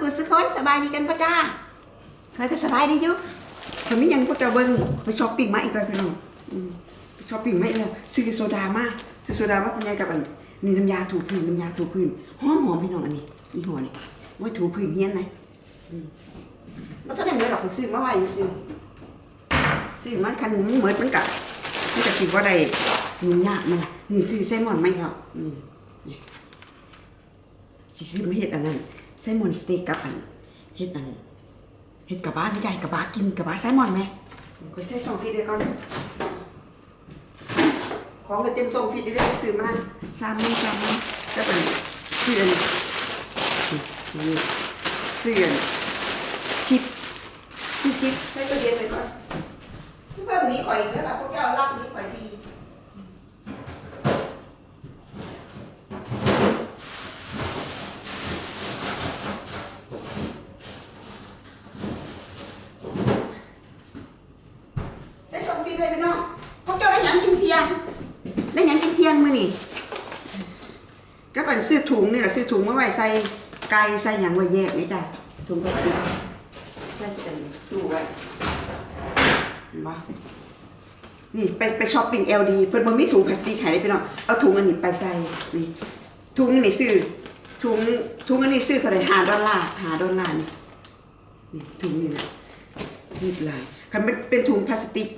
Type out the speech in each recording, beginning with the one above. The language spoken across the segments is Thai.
กุลสุคนสบายดีกันปะจ้าเคยก็สบายดีอยู่ถ้ามียังพวกเจ้าเบิ่งไปช้อปปิ้งมาอีกแล้วพี่น้องไปช้อปปิ้งมาอีกแล้วซื้อโซดามาซื้อโซดามาคุณยายกับอันนี่น้ำยาถูพื้นน้ำยาถูพื้นหอมหอมพี่น้องอันนี้ยี่ห้อนี้ไว้ถูพื้นเฮี้ยนเลยมมันจะได้เหมือนหรอกซื้อมาไว้ซื้อซื้อมาคันมันเหมือนมันกับมันจะคิดว่าได้ยุ่งยากมันนี่ซื้อไซมอนไหมครับอืมสิซื้อมาเฮ็ดอันนั้น ไซมอนสเต็กกับอันเฮ็ดอันเฮ็ดกับบ้าไม่ได้กับบ้ากินกับบ้าไซมอนไหมก็ใส่ซองฟิตเดียก่อน ของก็เต็มซองฟิตเดียวได้ซื้อมาสามมือสามมือก็เป็นเพื่อนนี่เสื้อชิปชิปชิปให้ตัวเย็นไปก่อนแบบนี้ข่อยแล้วล่ะพวกเจ้ารับนี้ข่อยดี ใส่ส่งฟรีเลยพี่น้องพวกเจ้าได้หยังกินเที่ยง ได้หยังกินเที่ยง มือนี่ก็เป็นซื้อถุงนี่แหละซื้อถุงมาไว้ใส่ไก่ใส่หยังไว้แยกนี่จ้ะถุงพลาสติกใส่เป็นตู้ไว้เห็นบ่นี่ไปไปช้อปปิ้ง LD เพิ่นบ่มีถุงพลาสติกให้เลยพี่น้องเอาถุงอันนี้ไปใส่นี่ถุงอันี่ซื้อถุงถุงอันนี้ซื้อเท่าไหร่5ดอลลาร์5ดอลลาร์นี่นี่ถุงนี่นะรีบลายคันเป็นเป็นถุงพลาสติก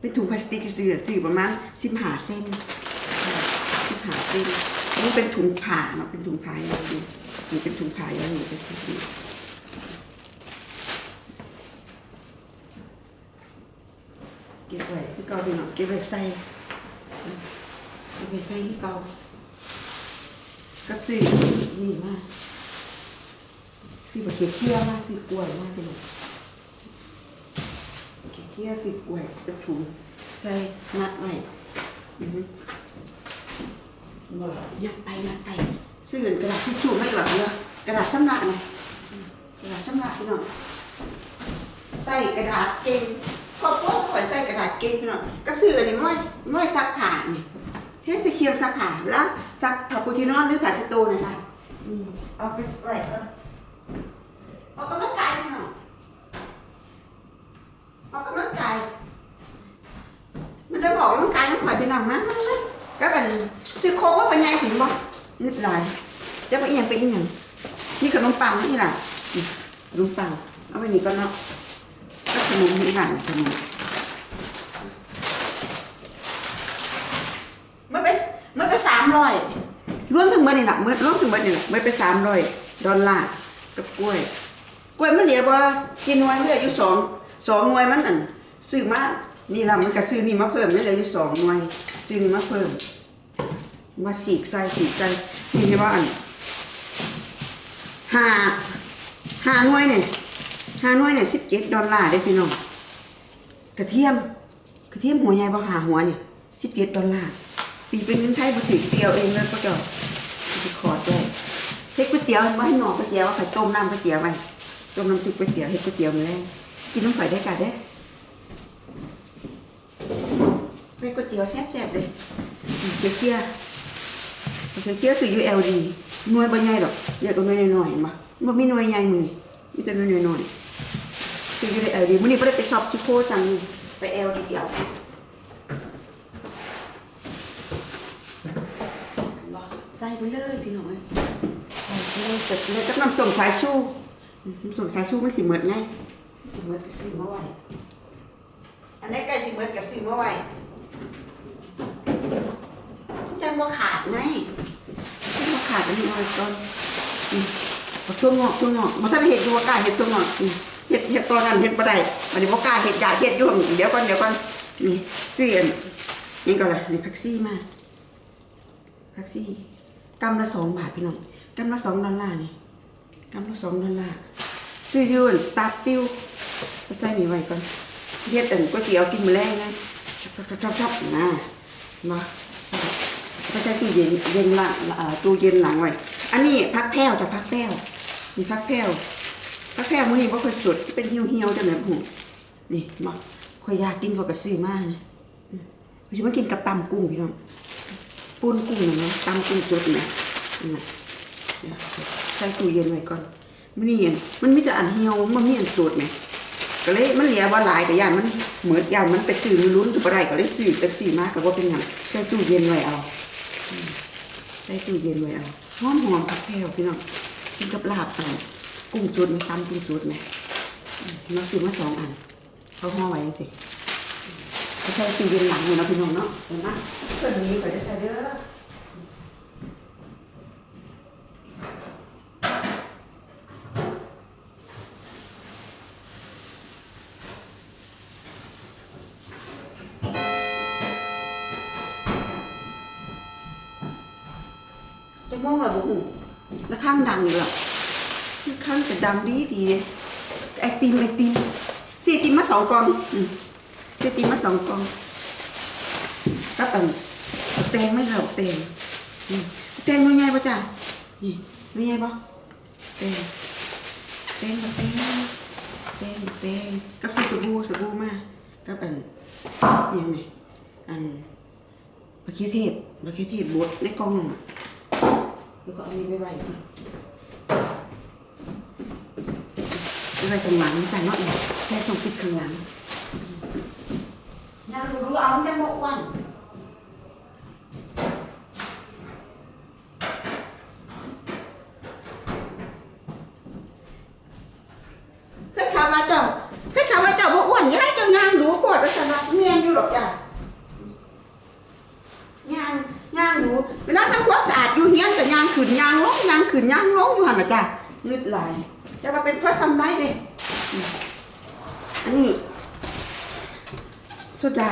เป็นถุงพลาสติกซื้อซื้อประมาณสิบหาเส้น หาเส้นอันนี้เป็นถุงผ่าเนาะเป็นถุงผ้าย่างนี้นี่เป็นถุงผ้าย่างนี้เป็นสีเก็บไว้ที่เก่าดีเนาะเก็บไว้ใส่เก็บไว้ใส่ที่เก่ากับซื้อนี่มาซื้อบักเขียเที่ยวมาซื้อกล้วยมาเป็นเที่ยวสิกล้วยกระถุงใส่มัดไว้อือ ยัดไปยัดไปซื้อกระดาษทิชชู่ไม่หรอกเนอะกระดาษสำนักไงอืมกระดาษสำนักพี่น้องใส่กระดาษเก่งก็โป๊ะข่อยใส่กระดาษเก่งพี่น้องกับซื้ออันนี้ไม่ไม่ซักผ้านี่เทสเคียวซักผ้าแล้วซักผ้าปูที่นอนหรือผ้าสโตนนะคะอืมเอาไปไว้ก่อนออกกำลังกายพี่น้องออกกำลังกายมันได้บอกกำลังกายน้ำข่อยไปหนังมันมันมัน ก็เป็นซื้อโคกว่าเป็นไงถึงบ่นิดหลายจะไปอีหยังไปอีหยังนี่ขนมปังนี่แหละขนมปังเอาไปนี่ก็เนาะก็ขนมนี่แหละขนมมันไปมันไปสามร้อยรวมถึงเมื่อนี่แหละเมื่อรวมถึงเมื่อนี่แหละเมื่อไปสามร้อยดอลลาร์กับกล้วยกล้วยมันเหลียวบ่กินหน่วยเหลืออยู่สองสองหน่วยมันอันซื้อมา นี่ล่ะมันก็ซื้อนี่มาเพิ่มมันเลือยู่สองหน่วยซื้อนี่มาเพิ่ม มาฉีกใส่ฉีกใส่นี่ใช่ว่าอันห้าห้าหน่วยเนี่ยห้าหน่วยเนี่ยสิบเจ็ดดอลลาร์ได้พี่น้องกระเทียมกระเทียมหัวใหญ่บ่หาหัวเนี่ยสิบเจ็ดดอลลาร์ตีเป็นเงินไทยบ่ถึงเดียวเองแล้วก็จะไปขอด้วยเฮ็ดก๋วยเตี๋ยวไว้ให้หนอก๋วยเตี๋ยวว่าไข่ต้มน้ำก๋วยเตี๋ยวไว้ต้มน้ำซุปก๋วยเตี๋ยวเฮ็ดก๋วยเตี๋ยวมาแล้วกินน้ำข่อยได้กันเด้ ไปก๋วยเตี๋ยวแซ่บๆเลยเจียวเกี้ยเจียวเกี้ยซื้อ ULD หน่วยบ่ใหญ่ดอกเรียกว่าหน่วยน้อยๆเห็นบ่บ่มีหน่วยใหญ่มื้อนี้มีแต่หน่วยน้อยๆซื้อ ULD มื้อนี้บ่ได้ไปช็อปชิโคจังไป LD เดียวใส่ไปเลยพี่น้องเอ้ยใส่ไปเลยเสร็จเลยกับน้ำส้มสายชูน้ำส้มสายชูมันสิเหมือนไงสิเหมือนก็ซื้อมาไว้อันนี้ใกล้สิเหมือนก็ซื้อมาไว้จั งว่ขาดไงจังว่ขาดอันนี้เอาไว้ก่อนเอาช่วงงอกช่วงงอกมาสั่นเห็ดดูว่ากล้าเห็ดช่วงงอกเห็ดเห็ดตอนนั้นเห็ดบ่ได้มันนี้บ่กล้าเห็ดอยากเห็ดอยู่เดี๋ยวก่อนเดี๋ยวก่อนนี่ซื้ออันนี่ก่อนละนี่แพ็กซี่มาแพ็กซี่กำละสองบาทพี่น้องกำละสองดอลลาร์นี่กำลังสองดอลลาร์ซื้อยูนสตาร์ทฟิลก็ใส่มีไว้ก่อนเฮ็ดอันก๋วยเตี๋ยวกินมื้อแรงนะชอบชอบชอบชอบนะมา ก็ใช้ตู้เย็นเย็นละตู้เย็นหลังไว้ อันนี้พักแพ้วจะพักแพ้วมีพักแพ้วพักแพ้วมื้อนี้บ่ค่อยสดเป็นเหี่ยวๆจังได๋หูนี่มาค่อยอยากกินก็ก็ซื้อมานะอืมก็สิมากินกับตำกุ้งพี่น้องปุ้นกุ้งน่ะเนะตำกุ้งสดนะนั่นะใส่ตู้เย็นไว้ก่อนมันนี่อันมันมีแต่อันเหี่ยวมันมีอันสดไหมก็เลยมันเหลือว่าหลายแต่ย่านมันเหมือนย่านมันไปซื้อลุ้นๆก็บ่ได้ก็เลยซื้อเป็นสีมากก็บ่เป็นหยังใส่ตู้เย็นไว้เอา ใส่ตู้เย็นไว้เอาหอมหอมกับแพรวพี่น้องกินกับลาบอันกุ้งจุดไหมตำกุ้งจุดไหมอืมเราซื้อมาสองอันเขาห่อไว้ยังสิเขาใส่ตู้เย็นหลังเลยเนาะพี่น้องเนาะเห็นไหมเพื่อนนี้ไปได้อค่เด้อ เลยอะข้างจะดังดีดีเลยไอติมไอติมสี่ติมมาสองกองสี่ติมมาสองกองก็ตันแตงไม่เหล่าแตงแตงน้อยใหญ่ปะจ้ะนี่น้อยใหญ่ปะแตงแตงกับแตงแตงแตงกับสีสบู่สบู่มากับอันยังไงอันปลาเคียเทศปลาเคียเทศบดในกล่องอะแล้วก็เอานี้ไปไว้ ก่อนไปไว้ตรงหลังใส่เนาะเนี่ยใช้ชงคิดข้างหลังยังรู้เอาแต่หมกวันเคยถามว่าเจ้าเคยถามว่าเจ้าบ่อ้วนย้ายเจ้างานดูปวดแล้วสนับเมียนอยู่หรอกจ้ะ ย่างย่างหนูเวลาทำความสะอาดอยู่เฮียนแต่ย่างขืนย่างลงย่างขืน ย่างลงอยู่หันนะจ้ะงึดไหลายแต่ว่าเป็นเพราะซ้ำได้เด้อืมอันนี้โซดา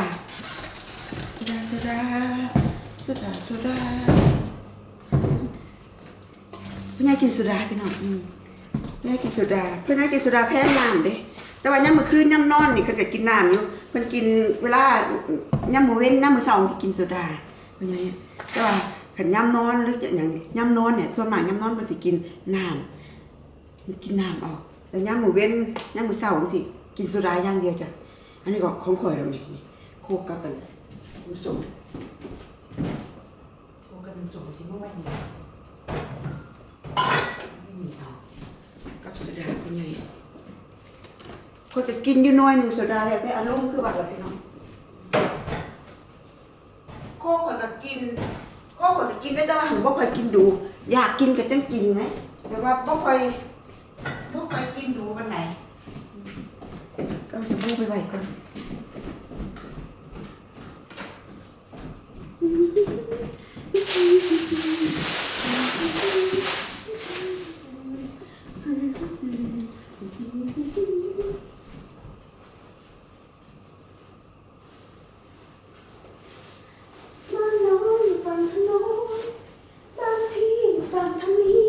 โซดาโซดาโซดาโซดาพี่นายกินโซดาพี่น้องอืมพี่นายกินโซดาพี่นายกินโซดาแทนน้ำเด้แต่ว่าย่ำมือคืนย่ำนอนนี่เขาจะกินน้ำอยู่เพิ่นกินเวลาย่ำมือเว้นย่ำมือเช้าสิกินโซดาเป็นไงอะแต่ว่า ขันย่ำนอนหรืออย่างย่ำนอนเนี่ยส่วนมากย่ำนอนมันสิกินน้ำมันกินน้ำออก แต่ย่ำหมูเว้นย่ำหมูเสาร์มันสิกินโซดาอย่างเดียวจ้ะอันนี้ก็ของข่อยเราเนี่ยนี่โคกกับเป็นน้ำส้มโคกกับน้ำส้มสิมาไว้นี่ไม่มีเอากับโซดาเป็นไงข่อยก็กินอยู่หน้อยหนึ่งโซดาแล้วแต่อารมณ์คือบัดละพี่น้อง โคกข่อยก็กินโคกข่อยก็กินได้แต่ว่าหัน บ่ค่อยกินดู อยากกินก็จังกินไงแต่ว่าบ่ค่อยบ่ค่อยกินดูวันไหนก็เอาสบู่ไปไว้ก่อนบ้านน้องอยู่ฝั่งถนนบ้านพี่อยู่ฝั่งทางนี้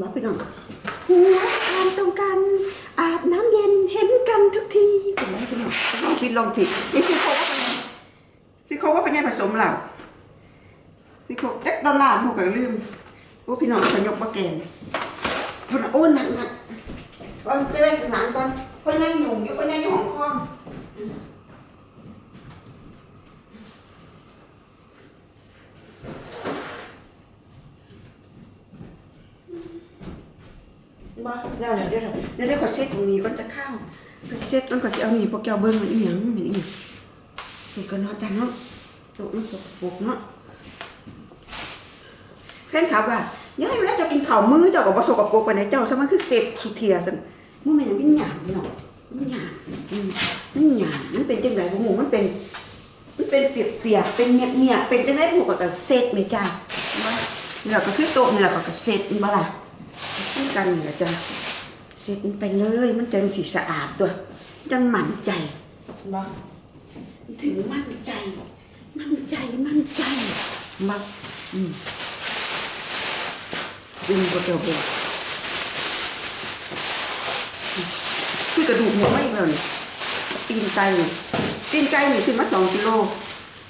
มาพี่น้องหัวทานตรงกัน อาบน้ำเย็นเห็นกันทุกทีเป็นไรพี่น้องลองผิดลองผิดนี่ซิโคว่าเป็นไงซิโคว่าเป็นไงผสมเหล่าซิโคเด็กดอลลาร์หมูกับลืมโอ้ พี่น้องขยกมาแกงพี่น้องโอ้หนักหนักเอาไปไว้ข้างหลังก่อนพราะยังหยุ่งอยู่พราะยังอยู่ห้องคอมบ่แล้วแล้วเดี๋ยวเดี๋ยวเดี๋ยวขอเช็คตรงนี้ก่อนจะเข้าก็เช็คก่อนก่อนจะเอาหนีพวกแกวเบิ้งมันอีหยังมันอีหยังเช็คก่อนเนจ้ะเนาะโต๊ะมันสกปรกเนาะแฟนคลับว่า ยังไงเวลาจะกินข้าวมือเจ้าก็บ่สกปรกปานใดเจ้าซะมันคือเสพสุเทียซั่นมันมันยังเป็นหยาบพี่น้องมันหยาบอืมมันหยาบมันเป็นจังไดบ่ฮู้มันเป็นมันเป็นเปียกๆเป็นเมียกๆเป็นจังได๋พวกก็เสร็จแม่จ้าว่านี่ล่ะก็คือโต๊ะนี่ล่ะก็เสร็จบ่ล่ะคู่กันเหรอจะเสร็จมันไปเลย มันจะสีสะอาดตัวจังมั่นใจบ่ถึงมั่นใจ มั่นใจมั่นใจบ่อืม จริงก็เจ้าบอกคือกระดูกหมูไม่อีกแล้วนี่ตีนไก่ตีนไก่นี่ซื้อมาสองกิโล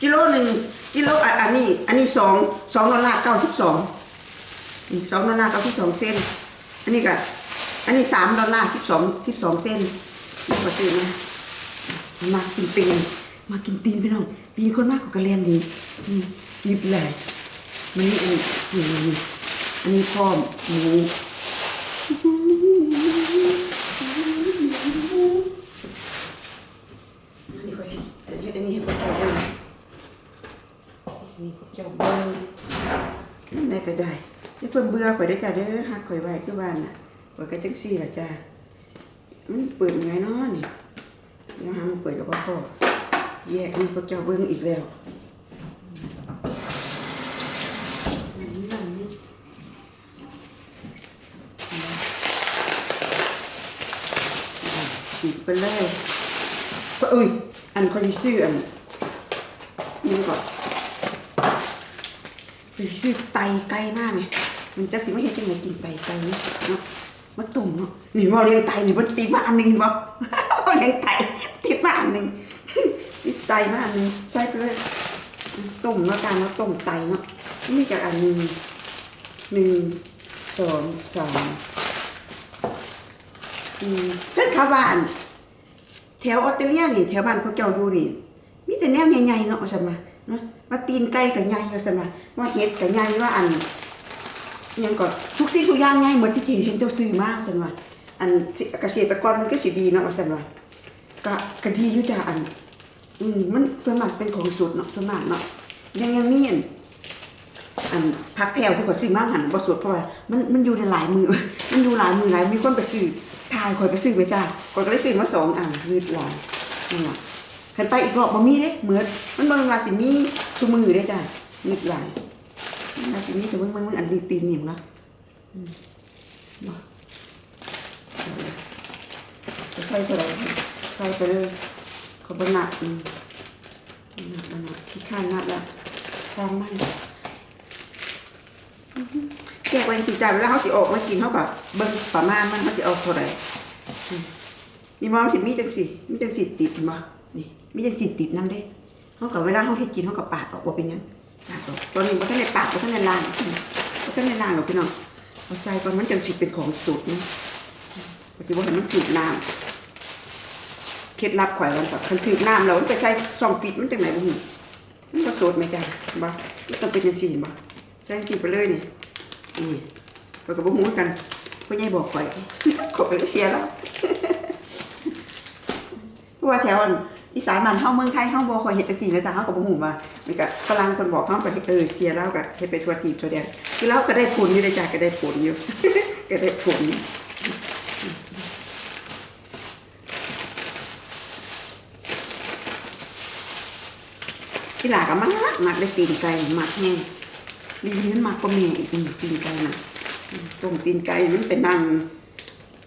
กิโลหนึ่งกิโลอันนี้ อันนี้สองสองดอลลาร์เก้าสิบสองอีกสองดอลลาร์เก้าสิบสองเซนอันนี้ก็อันนี้สามดอลลาร์สิบสองสิบสองเซนนี่ก็ซื้อนะมากินตีนมากินตีนพี่น้องตีนคนมากกว่ากระเลียนดีอืมหยิบเลยมันนี่อันนี้นี่ นี่พ่อหมูนี่ก็สิแต่ที่นี่ก็ต่อได้นี่จอบเบิ้งนั่นได้ก็ได้ที่เพิ่มเบื่อไปได้จ้ะเด้อหักข่อยไว้ที่บ้านน่ะข่อยก็จังซี่ละจ้ะมันเปิดยไงน้อนี่เดี๋ยวหามันเปิดกับพ่อแยกนี่ก็เจ้าเบิ้งอีกแล้ว ไปเลยก็อุ้ยอันเขาจะซื้ออันนี่ก่อนไปซื้อไตไก่มากไงมันจะสิไม่เห็นจังไงกินไตไก่เนาะมาตุ่มเนาะนี่ว่าเลี้ยงไตนี่มันติดมาอันหนึงเห็นบ่ว่าเลี้ยงไตติดมาอันหนึงติดไตมาอันหนึงใส่ไปเลยต้มเนาะการเนาะต้มไตเนาะมีจากอันหนึ่งหนึ่งสองสามอืมเพื่อนเขาวบ้าน แถวออสเตรเลียนี่แถวบ้านพวกเจ้าอยู่นี่ มีแต่แนวใหญ่ๆเนาะว่าซั่นมาเนาะว่าตีนไก่ก็ใหญ่สันมาว่าเห็ดก็ใหญ่ว่าอันยังก็ทุกสิ่งทุกอย่างใหญ่เหมือนที่เห็นเจ้าซื้อมาว่าซั่นว่าอันเกษตรกรมันก็สิดีเนาะว่าซั่นว่าก็ก็ดีอยู่จ้ะอัน อืมมันส่วนมากเป็นของสดเนาะส่วนมากเนาะยังยังมีอันอันพักแถวที่กดซื้อมากหันบ่สดเพราะว่ามันมันอยู่ในหลายมือมันอยู่หลายมือหลายมีคนไปซื้อ ทายคอยไปซื้อไปจ้าคอยก็ได้ซื้อมาสองอันยืดลายนั่นล่ะคันไปอีกรอบบ่มีเด้เหมือนมันบ่แม่นว่าสิมีซุมือเด้จ้ายืดลายมันว่าสิมีแต่มึงมึงมึงอันนี้ตีนนิ่มเนะบ่จะใส่เท่าไหร่ใส่ไปเลยขาบ่หนักอืมหนักหนักขี้ข้านนักล้วตามมัน แจกไว้สิจ่ายเวลาเขาสิออกมากินเขาก็เบิ่งประมาณมันมันสิออกเท่าไหร่นี่มองสิมีจังสิมีจังสิติดบ่นี่มีจังสิติดน้ำเด้เขาก็เวลาเขาเฮ็ดกินเขาก็ปาดออกบ่าเป็นยังปาดออกตอนนี้บ่ทันได้ปาดบ่ทันได้ล้างมันได้ล้างหรอกพี่น้องเอาใส่ก่อนมันจังสิเป็นของสดนะก็สิบ่ให้มันจืดน้ำเคล็ดลับข่อยมันก็คันถือน้ำแล้วมันไปใส่ซ่อมฟิตมันจังไหนบ่ฮู้มันก็สดไหมจ้ะบ่มันต้องเป็นจังซี่บ่ใส่จังซี่ไปเลยนี่ นี่เราก็บ่ฮู้กันพ่อใหญ่บอกข่อยขอยก็เลยเสียแล้วเพราะว่าแถวอันอีสานบ้านเฮาเมืองไทยเฮาบ่ค่อยเฮ็ดจังซี่นะจ๊ะเฮาก็บ่ฮู้ว่ามันก็ฝรั่งเพิ่นบอกเฮาก็เฮ็ดเออเสียแล้วก็เฮ็ดไปทั่วทีทั่วแดนคือเราก็ได้ผลอยู่ได้จ้ะก็ได้ผลอยู่ ก็ได้ผลที่หลาก็มักมักได้ตีนไก่มักแห้ง ดีนั้นมากกว่าแม่อีกอืมตีนไก่นะอืมต้มตีนไก่มันเป็นนั่ง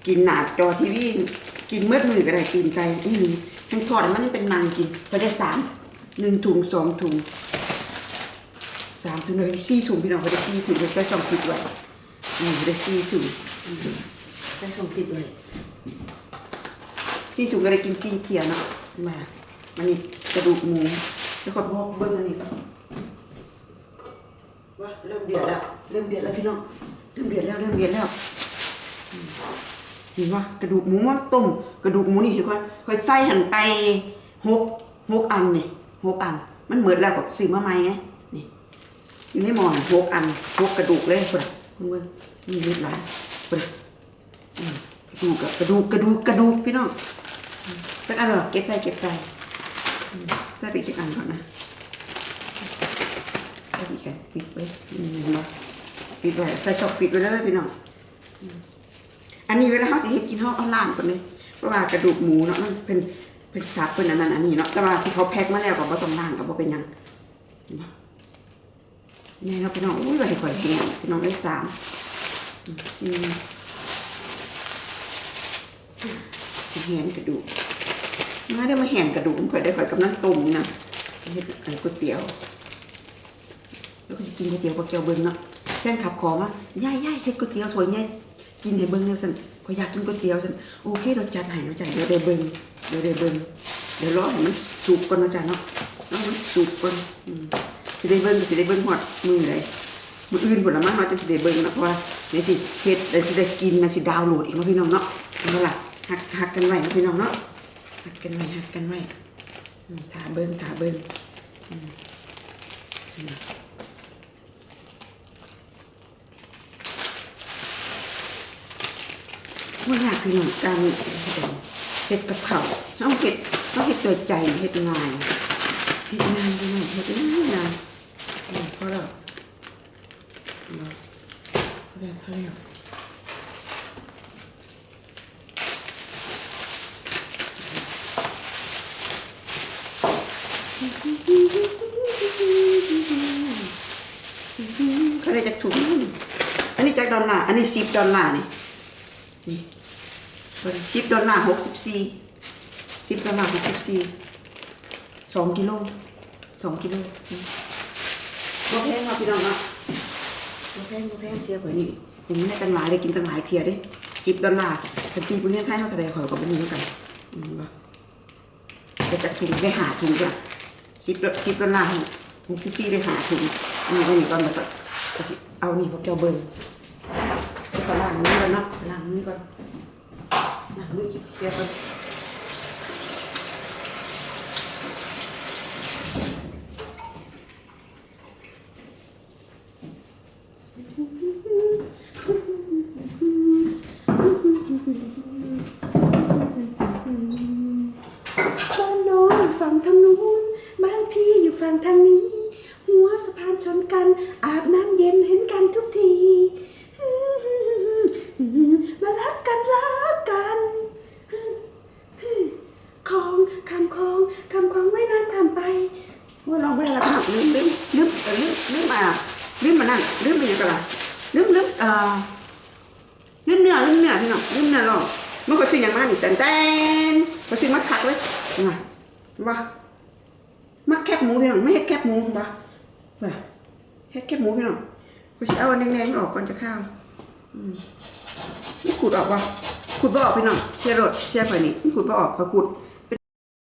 กินหนาจอทีวีกินเมื่อมือก็ได้ตีนไก่อืมทั้งทอดมันนี่เป็นนางกินไปได้สามหนึ่งถุงสองถุงสามถุงเลยสี่ถุงพี่น้องก็ได้สี่ถุงได้ใส่สองฟิตไว้อืมได้สี่ถุงอืมใส่สองฟิตไว้สี่ถุงก็ได้กินสี่เทียเนาะมามันนี่กระดูกหมูแล้วก็บอกเบิ้งอันนี้ก่อน ว่าเริ่มเดือดแล้ว เริ่มเดือดแล้วพี่น้อง เริ่มเดือดแล้ว เริ่มเดือดแล้วเห็นว่ากระดูกหมูมันต้มกระดูกหมูนี่เห็นว่าค่อยใส่หันไปหกหกอันนี่หกอัน มันเหมือนแล้วกับซื้อมาใหม่ไงนี่อยู่ในหม้อนหกอันหกกระดูกเลยพุ่นน่ะมึงเบิ่งนี่นิดหลายพุ่นน่ะอืมกระดูกกระดูกกระดูกกระดูกพี่น้องสักอันเหรอเก็บไปเก็บไปอืมใส่ไปอีกอันก่อนนะ ก็มีกันปิดไว้อืมเนาะิดไว้ใส่ช็อกปิดไว้เลยพี่น้องอันนี้เวลาเขาสิเฮ็ดกินเขาเอาล้างก่อนเลยเพราะว่ากระดูกหมูเนาะมันเป็นเป็นสับเป็นอันนั้นอันนี้เนาะแต่ว่าที่เขาแพ็คมาแล้วก็บ่ต้องล้างก็บ่เป็นยังนี่เนาะพี่น้องอุ้ยว่าสิข่อยแห้งพี่น้องได้สามสี่แห้งกระดูกมาได้มาแห้งกระดูกข่อยได้ข่อยกำลังต้มนะเฮ็ดก๋วยเตี๋ยวแล้วก็สิกินก๋วยเตี๋ยวกับเกี๊ยวเบิ้งเนาะ แฟนขับขอมาย่ายย่ายเฮ็ดก๋วยเตี๋ยวสวยไงกินให้เบิ้งแล้วสันขอยอยากกินก๋วยเตี๋ยวสันโอเคเราจัดให้เนาะจ้ะเดี๋ยวได้เบิ้งเดี๋ยวได้เบิ้งเดี๋ยวรอให้มันสุกก่อนนะจ้ะเนาะรอให้มันสุกก่อนอืมสิได้เบิ้งสิได้เบิ้งฮอดมือเลยมืออื่นพุ่นละมั้งเนาะจะสิได้เบิ้งเนาะเพราะว่าเดี๋ยวสิเฮ็ดเดี๋ยวสิได้กินมันสิดาวน์โหลดอีกเนาะพี่น้องเนาะเห็นบ่ล่ะหักหักกันไว้นะพี่น้องเนาะหักกันไว้หักกันไว้ถาเบิ้งถาเบิ้ง ว่อยากคือหนังการเห็ดกับเขาเอาเห็ดก็เฮ็ดตัวใจเฮ็ดงานเฮ็ดงานพี่น้องเฮ็ดงานงานพอแล้วพอแล้วพอแล้วเขาได้จากถุงอันนี้จากดอลลาร์อันนี้สิบดอลลาร์นี่นี่ สิบดอลลาร์หกสิบสี่สิบดอลลาร์หกสิบสี่สองกิโลสองกิโลบ่แพงเนาะพี่น้องเนาะบ่แพงบ่แพงเสียข่อยนี่ผมได้ตั้งหลายได้กินตั้งหลายเทียเด้สิบดอลลาร์ทันทีเป็นเงินไทยเท่าไหร่ข่อยก็บ่รู้เหมือนกันอืมบ่ได้จากถุงได้หาถุงจ้ะสิบสิบดอลลาร์หกสิบสี่ได้หาถุงอืมอันนี้ก่อนแล้วก็เอานี่พวกเจ้าเบิ่งแล้วก็ล้างมือแล้วเนาะล้างมือก่อน ล้างมือเกี่ยวก่อน บ้านน้องอยู่ฝั่งทางนู้น บ้านพี่อยู่ฝั่งทางนี้ หัวสะพานชนกัน อาบน้ำเย็นเห็นกันทุกที มารักกันรักกันคลองคำ คำคลองไว้น้ำข้ามไปว่าลองไม่ได้แล้วก็ลืมลืมลืมลืมลืมมาลืมมานั่นลืมไปยังไงล่ะลืมลืมเอ่อลืมเนื้อลืมเนื้อพี่น้องลืมเนื้อหรอกมันก็ชื่ออย่างนั้นแต่แต่ก็ชื่อมักคักเลยนะว่ามักแคบหมูพี่น้องไม่ให้แคบหมูบ่ว่าเฮ็ดแคบหมูพี่น้องก็สิเอาอันแดงๆออกก่อนจะข้าวนี่ขูดออกบ่ขูดบ่ออกพี่น้องเสียรถเสียข่อยนี่นี่ขูดบ่ออกขอยขูด